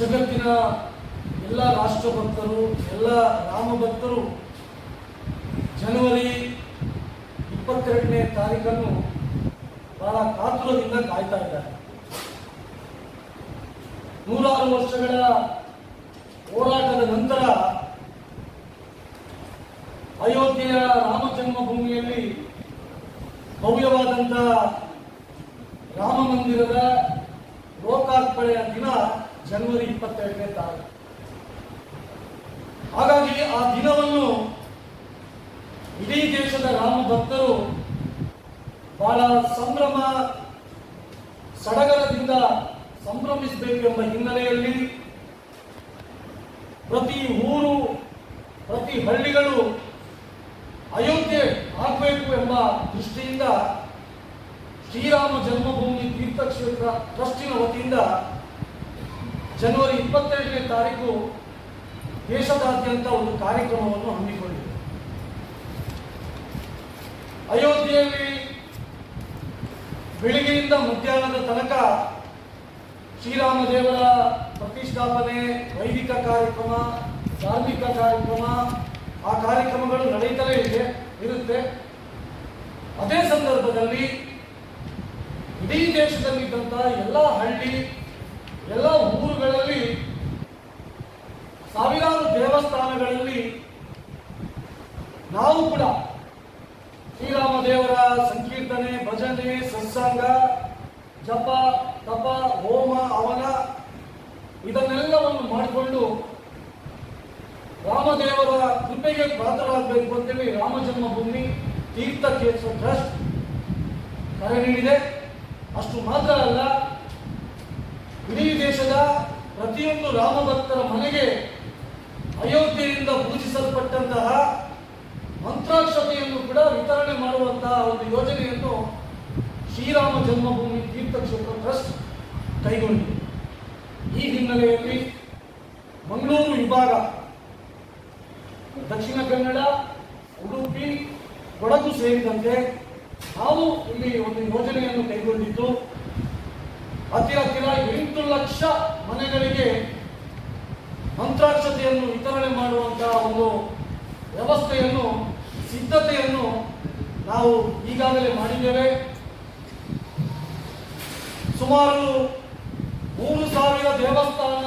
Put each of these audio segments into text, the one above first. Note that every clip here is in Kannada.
ಜಗತ್ತಿನ ಎಲ್ಲ ರಾಷ್ಟ್ರಭಕ್ತರು, ಎಲ್ಲ ರಾಮ ಭಕ್ತರು ಜನವರಿ ಇಪ್ಪತ್ತೆರಡನೇ ತಾರೀಕನ್ನು ಬಹಳ ಕಾತುರದಿಂದ ಕಾಯ್ತಾ ಇದ್ದಾರೆ. ನೂರಾರು ವರ್ಷಗಳ ಹೋರಾಟದ ನಂತರ ಅಯೋಧ್ಯೆಯ ರಾಮ ಜನ್ಮಭೂಮಿಯಲ್ಲಿ ಭವ್ಯವಾದಂತಹ ರಾಮ ಮಂದಿರದ ಲೋಕಾರ್ಪಣೆಯ ದಿನ ಜನವರಿ ಇಪ್ಪತ್ತೆರಡನೇ ತಾರೀಕು. ಹಾಗಾಗಿ ಆ ದಿನವನ್ನು ಇಡೀ ದೇಶದ ರಾಮ ಭಕ್ತರು ಬಹಳ ಸಂಭ್ರಮ ಸಡಗರದಿಂದ ಸಂಭ್ರಮಿಸಬೇಕೆಂಬ ಹಿನ್ನೆಲೆಯಲ್ಲಿ ಪ್ರತಿ ಊರು, ಪ್ರತಿ ಹಳ್ಳಿಗಳು ಅಯೋಧ್ಯೆ ಆಗಬೇಕು ಎಂಬ ದೃಷ್ಟಿಯಿಂದ ಶ್ರೀರಾಮ ಜನ್ಮಭೂಮಿ ತೀರ್ಥಕ್ಷೇತ್ರ ಟ್ರಸ್ಟಿನ ವತಿಯಿಂದ ಜನವರಿ ಇಪ್ಪತ್ತೆರಡನೇ ತಾರೀಕು ದೇಶದಾದ್ಯಂತ ಒಂದು ಕಾರ್ಯಕ್ರಮವನ್ನು ಹಮ್ಮಿಕೊಂಡಿದೆ. ಅಯೋಧ್ಯೆಯಲ್ಲಿ ಬೆಳಿಗ್ಗೆಯಿಂದ ಮಧ್ಯಾಹ್ನದ ತನಕ ಶ್ರೀರಾಮ ದೇವರ ಪ್ರತಿಷ್ಠಾಪನೆ, ವೈದಿಕ ಕಾರ್ಯಕ್ರಮ, ಧಾರ್ಮಿಕ ಕಾರ್ಯಕ್ರಮ, ಆ ಕಾರ್ಯಕ್ರಮಗಳು ನಡೆಯುತ್ತಲೇ ಇದೆ, ಇರುತ್ತೆ. ಅದೇ ಸಂದರ್ಭದಲ್ಲಿ ಇಡೀ ದೇಶದಲ್ಲಿದ್ದಂಥ ಎಲ್ಲ ಹಳ್ಳಿ ಎಲ್ಲ ಊರುಗಳಲ್ಲಿ, ಸಾವಿರಾರು ದೇವಸ್ಥಾನಗಳಲ್ಲಿ ನಾವು ಕೂಡ ಶ್ರೀರಾಮ ದೇವರ ಸಂಕೀರ್ತನೆ, ಭಜನೆ, ಸತ್ಸಂಗ, ಜಪ, ತಪ, ಹೋಮ, ಅವನ ಇದನ್ನೆಲ್ಲವನ್ನು ಮಾಡಿಕೊಂಡು ರಾಮದೇವರ ಕೃಪೆಗೆ ಪಾತ್ರರಾಗಬೇಕು ಅಂತೇಳಿ ರಾಮ ಜನ್ಮಭೂಮಿ ತೀರ್ಥ ಕ್ಷೇತ್ರ ಟ್ರಸ್ಟ್ ಕರೆ ನೀಡಿದೆ. ಅಷ್ಟು ಮಾತ್ರ ಅಲ್ಲ ಇಡೀ ದೇಶದ ಪ್ರತಿಯೊಂದು ರಾಮಭಕ್ತರ ಮನೆಗೆ ಅಯೋಧ್ಯೆಯಿಂದ ಪೂಜಿಸಲ್ಪಟ್ಟಂತಹ ಮಂತ್ರಾಕ್ಷತೆಯನ್ನು ಕೂಡ ವಿತರಣೆ ಮಾಡುವಂತಹ ಒಂದು ಯೋಜನೆಯನ್ನು ಶ್ರೀರಾಮ ಜನ್ಮಭೂಮಿ ತೀರ್ಥಕ್ಷೇತ್ರ ಟ್ರಸ್ಟ್ ಕೈಗೊಂಡಿದೆ. ಈ ಹಿನ್ನೆಲೆಯಲ್ಲಿ ಮಂಗಳೂರು ವಿಭಾಗ, ದಕ್ಷಿಣ ಕನ್ನಡ, ಉಡುಪಿ, ಕೊಡಗು ಸೇರಿದಂತೆ ನಾವು ಇಲ್ಲಿ ಒಂದು ಯೋಜನೆಯನ್ನು ಕೈಗೊಂಡಿದ್ದು ಹತ್ತಿರ ಹತ್ತಿರ ಎಂಟು ಲಕ್ಷ ಮನೆಗಳಿಗೆ ಮಂತ್ರಾಕ್ಷತೆಯನ್ನು ವಿತರಣೆ ಮಾಡುವಂತಹ ಒಂದು ವ್ಯವಸ್ಥೆಯನ್ನು, ಸಿದ್ಧತೆಯನ್ನು ನಾವು ಈಗಾಗಲೇ ಮಾಡಿದ್ದೇವೆ. ಸುಮಾರು ಮೂರು ಸಾವಿರ ದೇವಸ್ಥಾನ,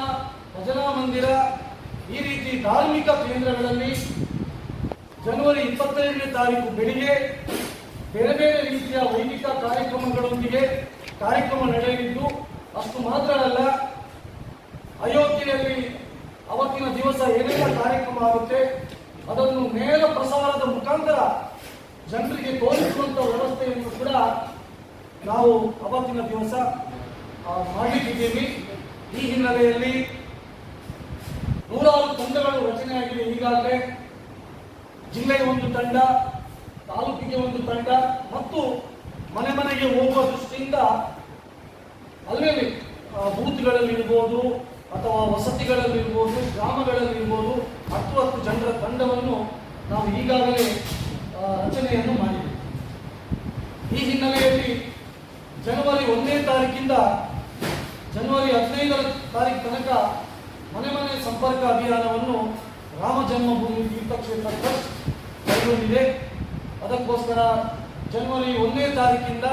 ಭಜನಾ ಮಂದಿರ ಈ ರೀತಿ ಧಾರ್ಮಿಕ ಕೇಂದ್ರಗಳಲ್ಲಿ ಜನವರಿ ಇಪ್ಪತ್ತೈದನೇ ತಾರೀಕು ಬೆಳಿಗ್ಗೆ ಬೇರೆ ಬೇರೆ ರೀತಿಯ ವೈದಿಕ ಕಾರ್ಯಕ್ರಮಗಳೊಂದಿಗೆ ಕಾರ್ಯಕ್ರಮ ನಡೆಯಲಿದ್ದು, ಅಷ್ಟು ಮಾತ್ರ ಅಲ್ಲ, ಅಯೋಧ್ಯೆಯಲ್ಲಿ ಅವತ್ತಿನ ದಿವಸ ಏನೆಲ್ಲ ಕಾರ್ಯಕ್ರಮ ಆಗುತ್ತೆ, ಅದನ್ನು ನೇರ ಪ್ರಸಾರದ ಮುಖಾಂತರ ಜನರಿಗೆ ತೋರಿಸುವಂತ ವ್ಯವಸ್ಥೆಯನ್ನು ಕೂಡ ನಾವು ಅವತ್ತಿನ ದಿವಸ ಮಾಡಿದ್ದೀವಿ ಈ ಹಿನ್ನೆಲೆಯಲ್ಲಿ ನೂರಾರು ತಂಡಗಳು ರಚನೆಯಾಗಿದೆ ಈಗಾಗಲೇ. ಜಿಲ್ಲೆಯ ಒಂದು ತಂಡ, ತಾಲೂಕಿಗೆ ಒಂದು ತಂಡ, ಮತ್ತು ಮನೆ ಮನೆಗೆ ಹೋಗುವ ದೃಷ್ಟಿಯಿಂದ ಅಲ್ಲಲ್ಲಿ ಆ, ಬೂತ್ಗಳಲ್ಲಿ ಇರ್ಬೋದು ಅಥವಾ ವಸತಿಗಳಲ್ಲಿ ಗ್ರಾಮಗಳಲ್ಲಿರ್ಬೋದು ಹತ್ತು ಹತ್ತು ಜನರ ತಂಡವನ್ನು ನಾವು ಈಗಾಗಲೇ ರಚನೆಯನ್ನು ಮಾಡಿದೆ ಈ ಹಿನ್ನೆಲೆಯಲ್ಲಿ ಜನವರಿ ಒಂದನೇ ತಾರೀಕಿಂದ ಜನವರಿ ಹದಿನೈದರ ತಾರೀಕು ತನಕ ಮನೆ ಮನೆ ಸಂಪರ್ಕ ಅಭಿಯಾನವನ್ನು ರಾಮ ಜನ್ಮಭೂಮಿ ತೀರ್ಥಕ್ಷೇತ್ರ ಟ್ರಸ್ಟ್ ಕೈಗೊಂಡಿದೆ. ಅದಕ್ಕೋಸ್ಕರ ಜನವರಿ ಒಂದನೇ ತಾರೀಕಿಂದ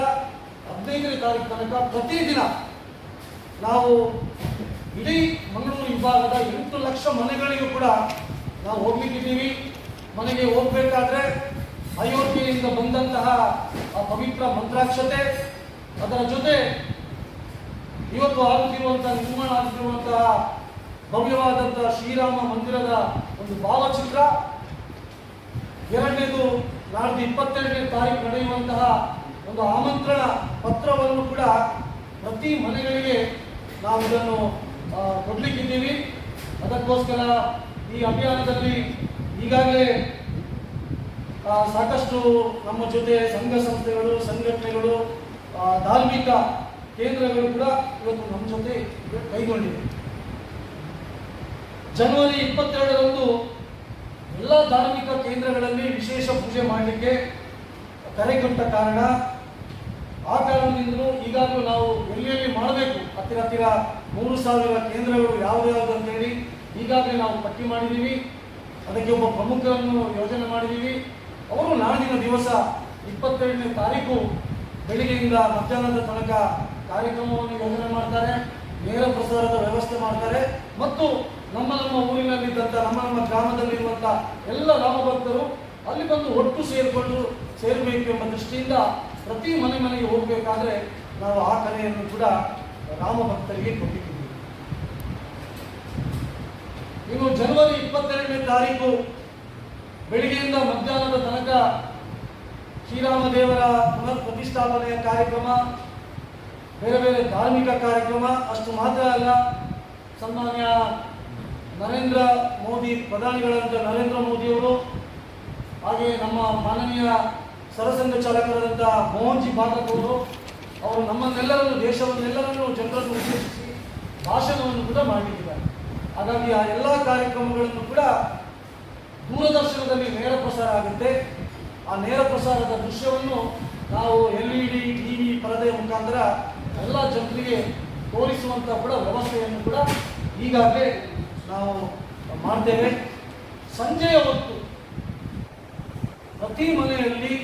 ಹದಿನೈದನೇ ತಾರೀಕು ತನಕ ಪ್ರತಿದಿನ ನಾವು ಇಡೀ ಮಂಗಳೂರು ವಿಭಾಗದ ಎಂಟು ಲಕ್ಷ ಮನೆಗಳಿಗೂ ಕೂಡ ನಾವು ಹೋಗ್ಲಿಕ್ಕಿದ್ದೀವಿ. ಮನೆಗೆ ಹೋಗ್ಬೇಕಾದ್ರೆ ಅಯೋಧ್ಯೆಯಿಂದ ಬಂದಂತಹ ಆ ಪವಿತ್ರ ಮಂತ್ರಾಕ್ಷತೆ, ಅದರ ಜೊತೆ ಇವತ್ತು ಆಗುತ್ತಿರುವಂತಹ ನಿರ್ಮಾಣ ಆಗುತ್ತಿರುವಂತಹ ಭವ್ಯವಾದಂತಹ ಶ್ರೀರಾಮ ಮಂದಿರದ ಒಂದು ಭಾವಚಿತ್ರ. ಎರಡನೇದು ನಾಡ್ದು ಇಪ್ಪತ್ತೆರಡನೇ ತಾರೀಕು ನಡೆಯುವಂತಹ ಒಂದು ಆಮಂತ್ರಣ ಪತ್ರವನ್ನು ಕೂಡ ಪ್ರತಿ ಮನೆಗಳಿಗೆ ನಾವು ಇದನ್ನು ಕೊಡಲಿಕ್ಕಿದ್ದೀವಿ. ಅದಕ್ಕೋಸ್ಕರ ಈ ಅಭಿಯಾನದಲ್ಲಿ ಈಗಾಗಲೇ ಸಾಕಷ್ಟು ನಮ್ಮ ಜೊತೆ ಸಂಘ ಸಂಸ್ಥೆಗಳು, ಸಂಘಟನೆಗಳು ಧಾರ್ಮಿಕ ಕೇಂದ್ರಗಳು ಕೂಡ ಇವತ್ತು ನಮ್ಮ ಜೊತೆ ಕೈಗೊಂಡಿವೆ. ಜನವರಿ ಇಪ್ಪತ್ತೆರಡರಂದು ಎಲ್ಲ ಧಾರ್ಮಿಕ ಕೇಂದ್ರಗಳಲ್ಲಿ ವಿಶೇಷ ಪೂಜೆ ಮಾಡಲಿಕ್ಕೆ ತಲೆ ಕೊಟ್ಟ ಕಾರಣ, ಆ ಕಾರಣದಿಂದಲೂ ಈಗಾಗಲೂ ನಾವು ಎಲ್ಲಿ ಎಲ್ಲಿ ಮಾಡಬೇಕು. ಹತ್ತಿರ ಹತ್ತಿರ ಮೂರು ಸಾವಿರ ಕೇಂದ್ರಗಳು ಯಾವ್ದು ಅಂತೇಳಿ ಈಗಾಗಲೇ ನಾವು ಪಟ್ಟಿ ಮಾಡಿದ್ದೀವಿ. ಅದಕ್ಕೆ ಒಬ್ಬ ಪ್ರಮುಖರನ್ನು ಯೋಜನೆ ಮಾಡಿದ್ದೀವಿ. ಅವರು ನಾಳಿನ ದಿವಸ ಇಪ್ಪತ್ತೆರಡನೇ ತಾರೀಕು ಬೆಳಿಗ್ಗೆಯಿಂದ ಮಧ್ಯಾಹ್ನದ ತನಕ ಕಾರ್ಯಕ್ರಮವನ್ನು ಯೋಜನೆ ಮಾಡ್ತಾರೆ. ನೇರ ಪ್ರಸಾರದ ವ್ಯವಸ್ಥೆ ಮಾಡ್ತಾರೆ. ಮತ್ತು ನಮ್ಮ ನಮ್ಮ ಊರಿನಲ್ಲಿದ್ದಂಥ ನಮ್ಮ ನಮ್ಮ ಗ್ರಾಮದಲ್ಲಿರುವಂಥ ಎಲ್ಲ ರಾಮಭಕ್ತರು ಅಲ್ಲಿ ಬಂದು ಒಟ್ಟು ಸೇರಿಕೊಂಡು ಸೇರಬೇಕು ಎಂಬ ದೃಷ್ಟಿಯಿಂದ ಪ್ರತಿ ಮನೆ ಮನೆಗೆ ಹೋಗಬೇಕಾದ್ರೆ ನಾವು ಆ ಕಲೆಯನ್ನು ಕೂಡ ರಾಮಭಕ್ತರಿಗೆ ಕೊಟ್ಟಿದ್ದೀವಿ. ಇನ್ನು ಜನವರಿ ಇಪ್ಪತ್ತೆರಡನೇ ತಾರೀಕು ಬೆಳಿಗ್ಗೆಯಿಂದ ಮಧ್ಯಾಹ್ನದ ತನಕ ಶ್ರೀರಾಮದೇವರ ಪುನರ್ ಪ್ರತಿಷ್ಠಾಪನೆಯ ಕಾರ್ಯಕ್ರಮ. ಬೇರೆ ಬೇರೆ ಧಾರ್ಮಿಕ ಕಾರ್ಯಕ್ರಮ, ಅಷ್ಟು ಮಾತ್ರ ಅಲ್ಲ, ಸನ್ಮಾನ್ಯ ನರೇಂದ್ರ ಮೋದಿ ಪ್ರಧಾನಿಗಳಂತ ನರೇಂದ್ರ ಮೋದಿಯವರು, ಹಾಗೆ ನಮ್ಮ ಮಾನವೀಯ ಸರಸಂಘ ಚಾಲಕರಾದಂಥ ಮೋಹನ್ಜಿ ಭಾಗವತ್ ಅವರು ಅವರು ನಮ್ಮನ್ನೆಲ್ಲರನ್ನು, ದೇಶವನ್ನೆಲ್ಲರನ್ನು ಜನರನ್ನು ಉದ್ದೇಶಿಸಿ ಭಾಷಣವನ್ನು ಕೂಡ ಮಾಡಿದ್ದಾರೆ. ಹಾಗಾಗಿ ಆ ಎಲ್ಲ ಕಾರ್ಯಕ್ರಮಗಳನ್ನು ಕೂಡ ದೂರದರ್ಶನದಲ್ಲಿ ನೇರ ಪ್ರಸಾರ ಆಗುತ್ತೆ. ಆ ನೇರ ಪ್ರಸಾರದ ದೃಶ್ಯವನ್ನು ನಾವು L E D, T V ಪರದೆಯ ಮುಖಾಂತರ ಎಲ್ಲ ಜನರಿಗೆ ತೋರಿಸುವಂಥ ಕೂಡ ವ್ಯವಸ್ಥೆಯನ್ನು ಕೂಡ ಈಗಾಗಲೇ ನಾವು ಮಾಡ್ತೇವೆ. ಸಂಜೆಯ ಹೊತ್ತು ಪ್ರತಿ ಮನೆಯಲ್ಲಿ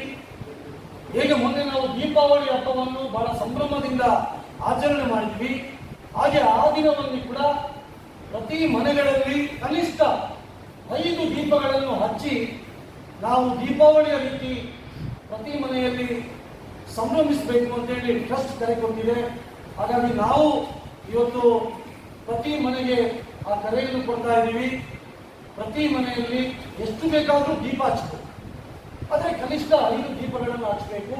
ಹೇಗೆ ಮೊನ್ನೆ ನಾವು ದೀಪಾವಳಿ ಹಬ್ಬವನ್ನು ಬಹಳ ಸಂಭ್ರಮದಿಂದ ಆಚರಣೆ ಮಾಡಿದ್ವಿ. ಹಾಗೆ ಆ ದಿನವನ್ನು ಕೂಡ ಪ್ರತಿ ಮನೆಗಳಲ್ಲಿ ಕನಿಷ್ಠ ಐದು ದೀಪಗಳನ್ನು ಹಚ್ಚಿ ನಾವು ದೀಪಾವಳಿಯ ರೀತಿ ಪ್ರತಿ ಮನೆಯಲ್ಲಿ ಸಂಭ್ರಮಿಸಬೇಕು ಅಂತೇಳಿ ಟ್ರಸ್ಟ್ ಕರೆ ಕೊಟ್ಟಿದೆ. ಹಾಗಾಗಿ ನಾವು ಇವತ್ತು ಪ್ರತಿ ಮನೆಗೆ ಆ ಕರೆಯನ್ನು ಕೊಡ್ತಾ ಇದ್ದೀವಿ. ಪ್ರತಿ ಮನೆಯಲ್ಲಿ ಎಷ್ಟು ಬೇಕಾದರೂ ದೀಪ ಹಚ್ಚಬೇಕು ಆದರೆ ಕನಿಷ್ಠ ಐದು ದೀಪಗಳನ್ನು ಹಚ್ಚಬೇಕು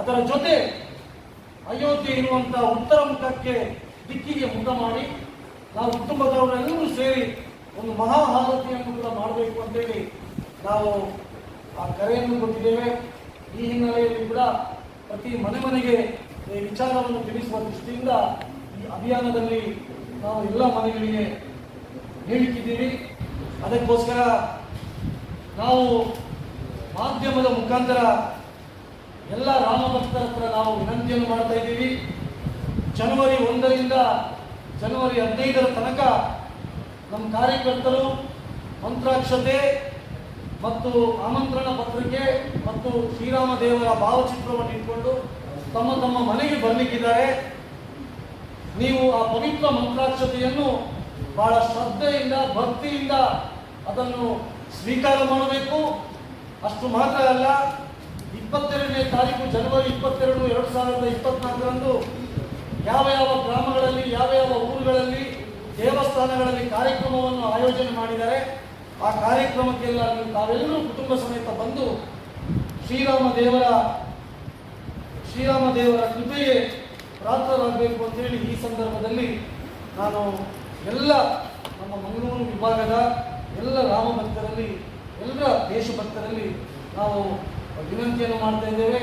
ಅದರ ಜೊತೆ ಅಯೋಧ್ಯೆ ಇರುವಂಥ ಉತ್ತರ ಮುಖಕ್ಕೆ ದಿಕ್ಕಿಗೆ ಮುಖ ಮಾಡಿ ನಾವು ಕುಟುಂಬದವರೆಲ್ಲರೂ ಸೇರಿ ಒಂದು ಮಹಾಭಾರತಿಯನ್ನು ಕೂಡ ಮಾಡಬೇಕು ಅಂತೇಳಿ ನಾವು ಆ ಕರೆಯನ್ನು ಕೊಟ್ಟಿದ್ದೇವೆ. ಈ ಹಿನ್ನೆಲೆಯಲ್ಲಿ ಕೂಡ ಪ್ರತಿ ಮನೆ ಮನೆಗೆ ಈ ವಿಚಾರವನ್ನು ತಿಳಿಸುವ ದೃಷ್ಟಿಯಿಂದ ಈ ಅಭಿಯಾನದಲ್ಲಿ ನಾವು ಎಲ್ಲ ಮನೆಗಳಿಗೆ ಹೇಳಿಕ್ಕಿದ್ದೀವಿ ಅದಕ್ಕೋಸ್ಕರ ನಾವು ಮಾಧ್ಯಮದ ಮುಖಾಂತರ ಎಲ್ಲ ರಾಮಭಕ್ತರ ಹತ್ರ ನಾವು ವಿನಂತಿಯನ್ನು ಮಾಡ್ತಾ ಇದ್ದೀವಿ. ಜನವರಿ ಒಂದರಿಂದ ಜನವರಿ ಹದಿನೈದರ ತನಕ ನಮ್ಮ ಕಾರ್ಯಕರ್ತರು ಮಂತ್ರಾಕ್ಷತೆ ಮತ್ತು ಆಮಂತ್ರಣ ಪತ್ರಿಕೆ ಮತ್ತು ಶ್ರೀರಾಮ ದೇವರ ಭಾವಚಿತ್ರವನ್ನು ಇಟ್ಕೊಂಡು ತಮ್ಮ ತಮ್ಮ ಮನೆಗೆ ಬರಲಿಕ್ಕಿದ್ದಾರೆ. ನೀವು ಆ ಪವಿತ್ರ ಮಂತ್ರಾಕ್ಷತೆಯನ್ನು ಬಹಳ ಶ್ರದ್ಧೆಯಿಂದ, ಭಕ್ತಿಯಿಂದ ಅದನ್ನು ಸ್ವೀಕಾರ ಮಾಡಬೇಕು. ಅಷ್ಟು ಮಾತ್ರ ಅಲ್ಲ, ಇಪ್ಪತ್ತೆರಡನೇ ತಾರೀಕು ಜನವರಿ ಇಪ್ಪತ್ತೆರಡು, ಎರಡು ಸಾವಿರದ ಇಪ್ಪತ್ನಾಲ್ಕರಂದು ಯಾವ ಯಾವ ಗ್ರಾಮಗಳಲ್ಲಿ, ಯಾವ ಯಾವ ಊರುಗಳಲ್ಲಿ ದೇವಸ್ಥಾನಗಳಲ್ಲಿ ಕಾರ್ಯಕ್ರಮವನ್ನು ಆಯೋಜನೆ ಮಾಡಿದ್ದಾರೆ. ಆ ಕಾರ್ಯಕ್ರಮಕ್ಕೆಲ್ಲ ನೀವು ತಾವೆಲ್ಲರೂ ಕುಟುಂಬ ಸಮೇತ ಬಂದು ಶ್ರೀರಾಮ ದೇವರ ಶ್ರೀರಾಮ ದೇವರ ಕೃಪೆಗೆ ಪ್ರಾರ್ಥರಾಗಬೇಕು ಅಂತೇಳಿ ಈ ಸಂದರ್ಭದಲ್ಲಿ ನಾನು ಎಲ್ಲ ನಮ್ಮ ಮಂಗಳೂರು ವಿಭಾಗದ ಎಲ್ಲ ರಾಮ ಭಕ್ತರಲ್ಲಿ, ಎಲ್ಲ ದೇಶಭಕ್ತರಲ್ಲಿ ನಾವು ವಿನಂತಿಯನ್ನು ಮಾಡ್ತಾ ಇದ್ದೇವೆ.